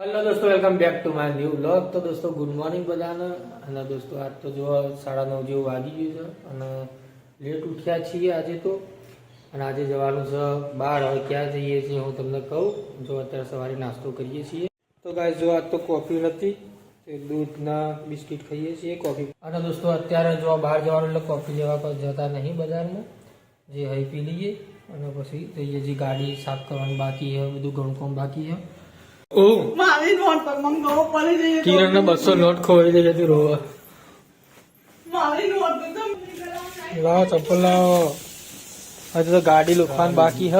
Hello દોસ્તો welcome back to my new blog તો દોસ્તો ગુડ મોર્નિંગ બધાને. અને દોસ્તો, આજ તો જો સાડા નવ જેવું વાગી ગયું છે અને લેટ ઉઠ્યા છીએ આજે તો. અને આજે જવાનું છે બહાર હવે ક્યાં જઈએ છીએ હું તમને કહું. જો અત્યારે સવારે નાસ્તો કરીએ છીએ. તો ગાય જો આજ તો કોફી નથી, તે દૂધના બિસ્કિટ ખાઈએ છીએ કોફી અને દોસ્તો, અત્યારે જો બહાર જવાનું એટલે કોફી લેવા પર જતા નહીં બજારમાં. જે હઈ પી લઈએ. અને પછી જઈએ જે ગાડી સાફ કરવાની બાકી છે, બધું ઘણું કામ બાકી છે. ઓ મારી નોટ પર મંગાવો પડી જઈએ કિરણ બસો નોટ ખોવાઈ દઈ હતી રોવા. મારી નોટ લાવો ચપ્પલ લાવો. હજુ તો ગાડી લુખવાની બાકી હ.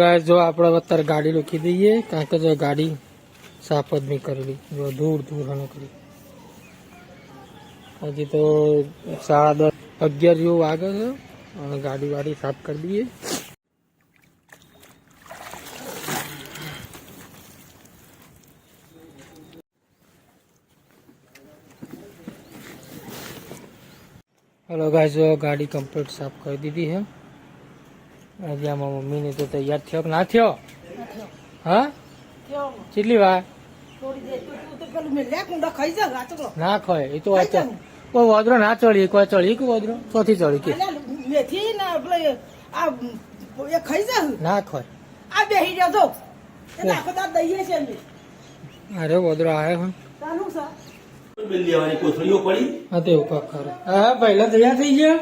ગાય જો આપણે અત્યારે ગાડી લુખી દઈએ કારણ કે જો ગાડી સાફ જ નહીં કરેલી. જો દૂર દૂર હને કરી. હજી તો સાડા દસ અગિયાર જેવું વાગે છે. અને ગાડી વાડી સાફ કરી દઈએ. ગાઈઝ જો ગાડી કમ્પ્લીટ સાફ કરી દીધી છે. આજે આમાં મમ્મીને તો તૈયાર થયો કે ના થયો? હા? કેટલી વાર? ના ખોય એ તો કોઈ વાદરો ના ચડી કોઈ ચડી કે વાદરો ચોથી ચડી કે. ના ખોય. અરે વાદરો આવ્યો લેવાની કોથળીઓ પડી. હા તે ઉપર ખરો હા પહેલા તૈયાર થઈ ગયા?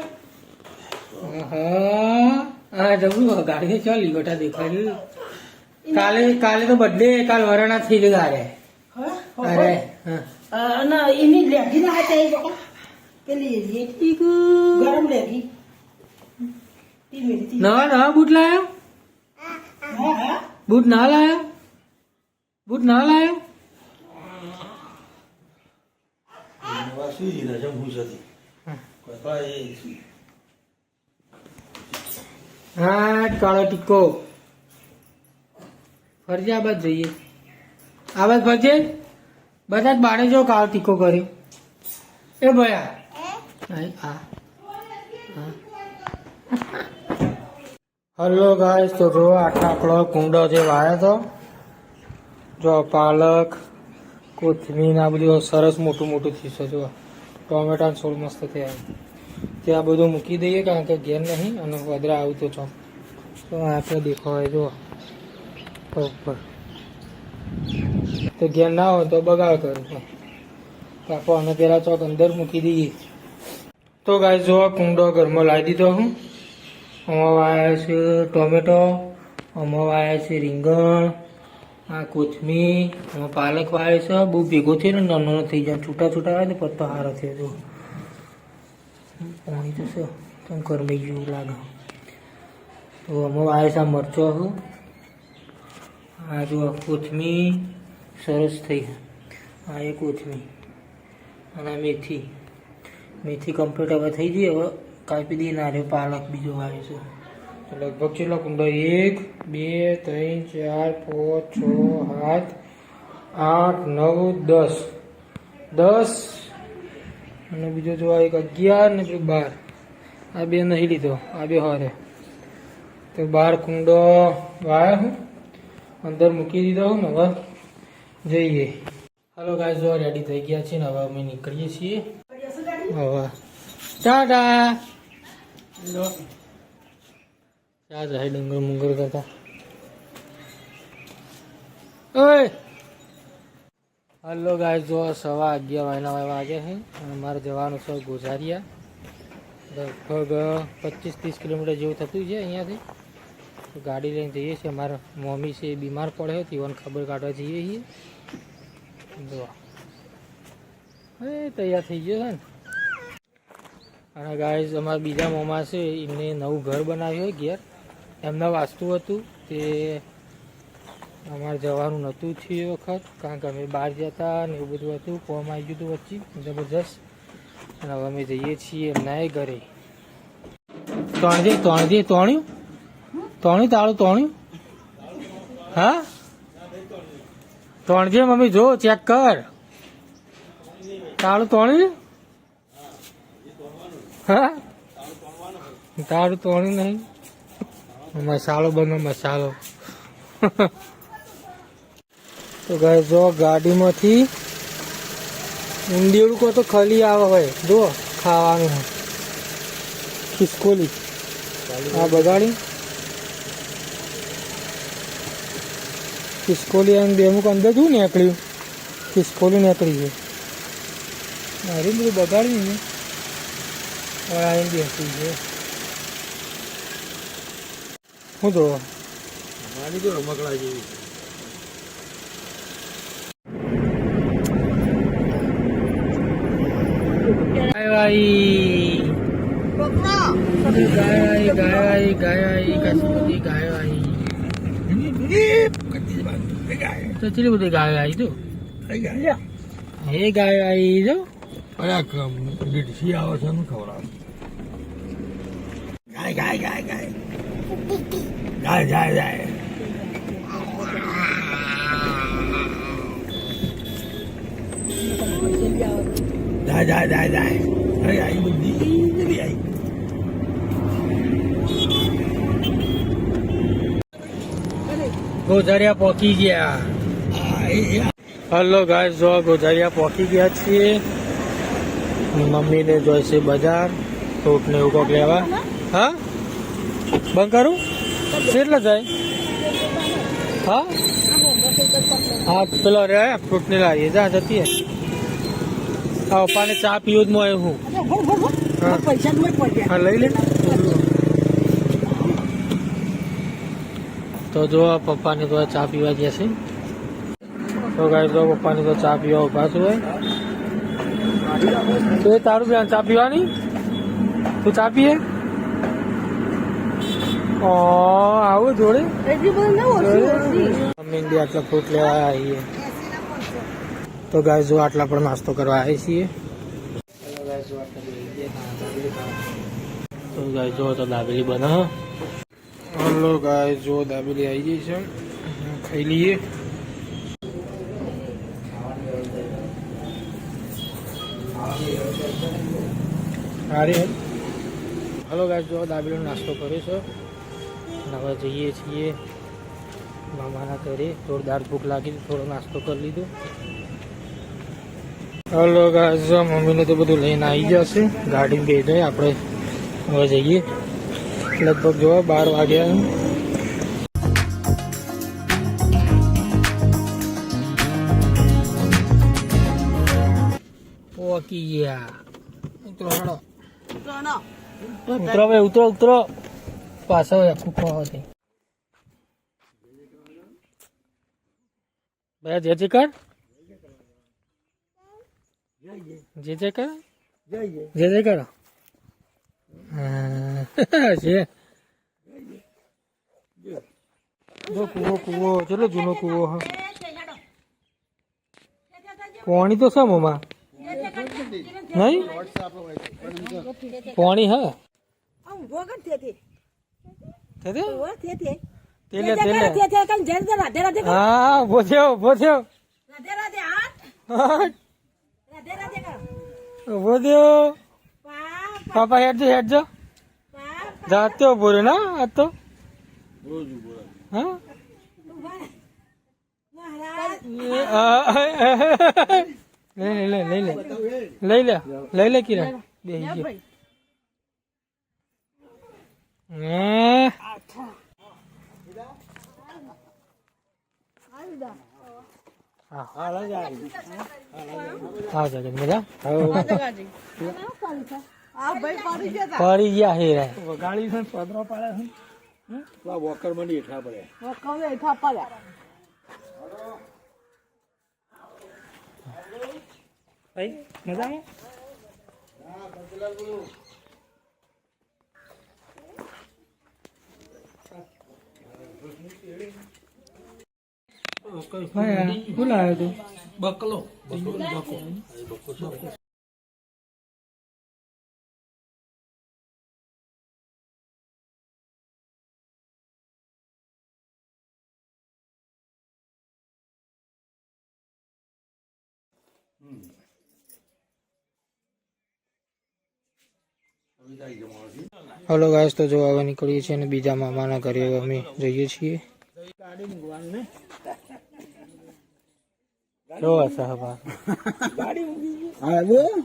હા હા જબરું ગાડી ચાલી ગોટા દેખાડી કાલે કાલે તો બર્થડે કાલ વરાણા થઈ ગયા અરે હા. અરે એની લેગી ના હતા પેલી ગરમ લેગી. નવા નવા બૂટ લાયો? બૂટ ના લાયા? બૂટ ના લાયો? નવા સુઈ ગયેલા છે ભૂસ હતી હા. કોઈ કોઈ એ સુઈ. હા કાળો ટીકો. ફરજે આ બાદ જઈએ. આ બાદ ફરજે? બધા જ બાણે જો કાળો ટીકો કર્યો. એ ભયા. હા? આ હલો ગાઈસ તો જો આટલો આપણો કુંડો જે વાયો હતો જો પાલક કોથમીર આ બધું સરસ મોટું મોટું થયું છે જો ટોમેટા છોડ મસ્ત થયા ત્યાં બધું મૂકી દઈએ કારણ કે ઘેર નહીં અને વધરા આવતો છો તો આપણે દેખો હોય જો ઉપર. તો ઘેર ના હોય તો બગાડ કરું કાકો અમે પેલા ચોક અંદર મૂકી દઈએ. તો ગાય જો કુંડો ઘરમાં લાવી દીધો હું. આમાં વાયા છે ટોમેટો, આમાં વાયા છે રીંગણ આ કોથમીર પાલક વાયો છે, બહુ ભેગો થયો ને, નાનો નાનો થઈ જાય, છૂટા છૂટા આવે ને પત્તો સારો થયો તો પાણી તો કેમ કરમાઈ જેવું લાગે. તો અમે વાયો છે મરચો હું. આ જો કોથમીર, સરસ થઈ. આ એ કોથમીર. અને મેથી. મેથી કમ્પ્લીટ હવે થઈ ગઈ, હવે કાપી દઈએ ના પાલક બીજો આવે છે. લગભગ કેટલો કુંડો? એક બે ત્રણ ચાર પાંચ છ સાત આઠ નવ દસ. દસ. અને બીજો જો આ એક અગિયાર ને પેલું બાર. આ બે નહીં લીધો આ બે હારે. તો બાર કુંડો વાયા હું? અંદર મૂકી દીધો હું ને હવે જઈએ. હાલો ગાય જો રેડી થઈ ગયા છે ને હવે અમે નીકળીએ છીએ. હવે. ટાટા ક્યાં જાય ડુંગર મુંગર કરતા ઓય! હલો ગાય જો સવા અગિયાર વાયના વાગે છે અને મારે જવાનું છે ગોઝારિયા. લગભગ પચીસ ત્રીસ કિલોમીટર જેવું થતું છે અહીંયાથી. ગાડી લઈને જઈએ છીએ. મારા મમ્મી છે એ બીમાર પડે છે તેઓને ખબર કાઢવા જઈએ છીએ. જો. એ તૈયાર થઈ ગયો છે ને. અને ગાઈઝ અમારા બીજા મોમા છે, એમને નવું ઘર બનાવ્યું હોય ઘેર. એમના વાસ્તુ હતું તે અમારે જવાનું નહોતું થયું એ વખત, કારણ કે અમે બહાર જતા ને એવું બધું હતું કોમ આવી ગયું હતું વચ્ચે, જબરજસ્ત. અને હવે અમે જઈએ છીએ એમના ઘરે. ત્રણજે ત્રણજે ત્રણ્યું? ત્રણ્યું તાળું, ત્રણ્યું? હા? ત્રણજી મમ્મી, જો, ચેક કર. તાળું ત્રણ્યું? હા? તાળું ત્રણ્યું નહીં મસાલો બનો મસાલો તો ગાય જો ગાડીમાંથી ઊંડિયું કો તો ખાલી આવે હોય જો ખાવાનું. હોય ખિસકોલી. આ બગાડી. ખિસકોલી એમ બે અમુક અંદર શું નીકળ્યું. ખિસકોલી નીકળી ગયું મારી બધું બગાડ્યું ને. હવે બેસી છે શું તો મારી તો રમકડા જેવી ગાય આવી ગાય આવી ગાય આવી ગાય આવી કસુમતી ગાય આવી તો ચેટલી બધી ગાય આવી તો હે ગાય આવી જો અરે દીઠી આવે છે એનું ખવડાવ ગાય ગાય ગાય ગાય ગાય જાય જાય જાય જાય જાય જાય અરે આવી બધી આવી ગોધરિયા પોકી ગયા. હલો ગાય જો ગોધરિયા પોકી ગયા છીએ. મમ્મીને જોઈશે બજાર. ફ્રૂટ ને એવું કોક લેવા. હા? બંધ કરું? કેટલા જાય? હા? હા પેલો રે ફ્રૂટ ને લાવીએ જા જતી. આ પપ્પાને ચા પીવું જ મોય હું. હા. લઈ લે. તો જો પપ્પાને તો ચા પીવા ગયા છે. તો ગાય તો પપ્પાને તો ચા પીવા ઊભા છું હોય તો એ તારું બેન ચા પીવાની? તું ચા પીએ? ઓ આવું જોડે? અમે બી આટલા ફ્રૂટ લેવા આવીએ તો ગાય જો આટલા પણ નાસ્તો કરવા આવીએ છીએ. તો ગાય જો તો દાબેલી બનાવો હલો ગાય જો દાબેલી આવી ગઈ છે. ખાઈ લઈએ. સારી હલો ગાય જો દાબેલીનો નાસ્તો કર્યો છે. હવે જઈએ છીએ મામાના ઘરે. જોરદાર ભૂખ લાગી થોડો નાસ્તો કરી લીધો. હલો ગાઈઝ મમ્મીને તો બધું લઈને આવી જશે ગાડી બે જાય આપણે હવે જઈએ. લગભગ જોવા બાર વાગ્યા ઓકી ગયા. ઉતરો ઉતરો ઉતરો ઉતરો. પાછો ખો હતી ભાઈ જે જે કર જે જે કર જે જે કરો હા, છે જો કૂવો કૂવો ચલો જૂનો કૂવો હા. પાણી તો છે મોમાં નહીં? પાણી હા. વગર તે તે તે તે? ઓ તે તે તેલે. તેલે તે તે કઈ જેર જેર રાધે રાધે. હા ઊભો થયો ઊભો થયો. રાધે રાધે હાથ. રાધે રાધે કર. ઊભો થયો. પાપ હેડજો હેડજો. જાતે ઊભો રહ્યો ના આ તો. રોજ ઊભો હા? લઈ લે લઈ લે લઈ લે. લઈ લે કિરણ. બે ગયો હા હા લઈ જાય હા જગત મજા આ ભાઈ પાડી ગયા પડી ગયા હે રે વગાડી છે પદરો પાડે છે હમ? તો આ વોકર મંડી હેઠા પડે તા કહું એ થાપા ભાઈ મજામાં તું બકલો હલો ગાઈસ, તો જો હવે નીકળીએ છીએ અને બીજા મામાના ઘરે અમે જઈએ છીએ. જો હવે ગાડી ઊંઘી. હા બોલ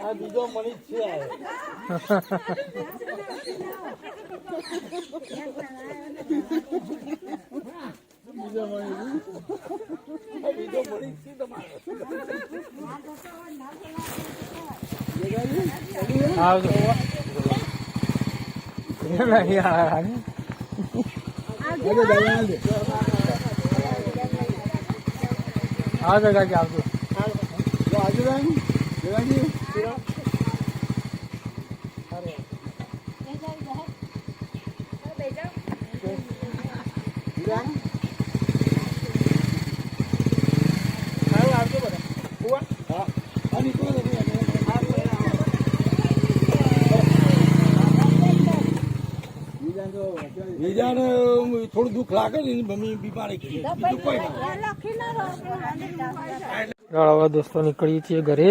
આ બીજો મનીષ છે. બીજો. આ બીજો મનીષ છે તમારે આવજો નહીં આ આવજો. આવજો કાકી આવજો જો આજુ બેન, દેવાજી. બીજા? હા. હા, નીકળો તો ભૈયા. બીજાને થોડું દુઃખ લાગે ને એની મમ્મી બીમારી કોઈ દોસ્તો નીકળીએ છીએ ઘરે.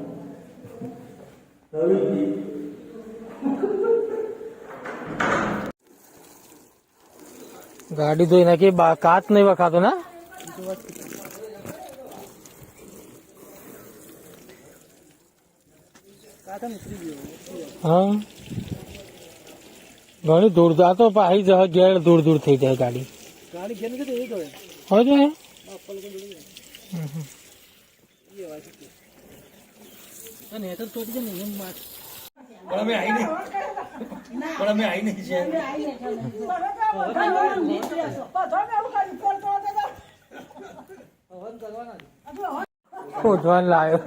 ગયા ગાડી ધોઈ નાખી કાચ નહીં વખાતો ના? હા. ઘણી દૂર જા તો પાહી જવા ઘેર દૂર દૂર થઈ જાય ગાડી. ગાડી ઘેર નથી એ કરે હવે જો હે. અને તો ચોટી જાય ને એમ વાત. પણ અમે આવી નહીં. પણ અમે આવી નહીં છે. ખોટવાન લાયો.